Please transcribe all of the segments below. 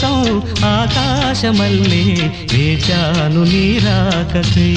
కోసం ఆకాశమల్లే వేచాను నీరాకకై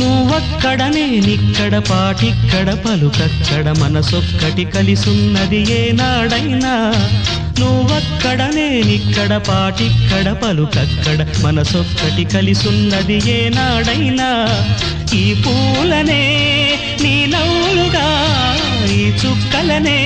నువ్వక్కడ నేనిక్కడ పాటిక్కడ పలుకక్కడ మనసొక్కటి కలిసున్నది ఏనాడైనా. నువ్వక్కడ నేనిక్కడ పాటిక్కడ పలుకక్కడ మనసొక్కటి కలిసున్నది ఏనాడైనా. ఈ పూలనే నీ నవ్వులుగా ఈ చుక్కలనే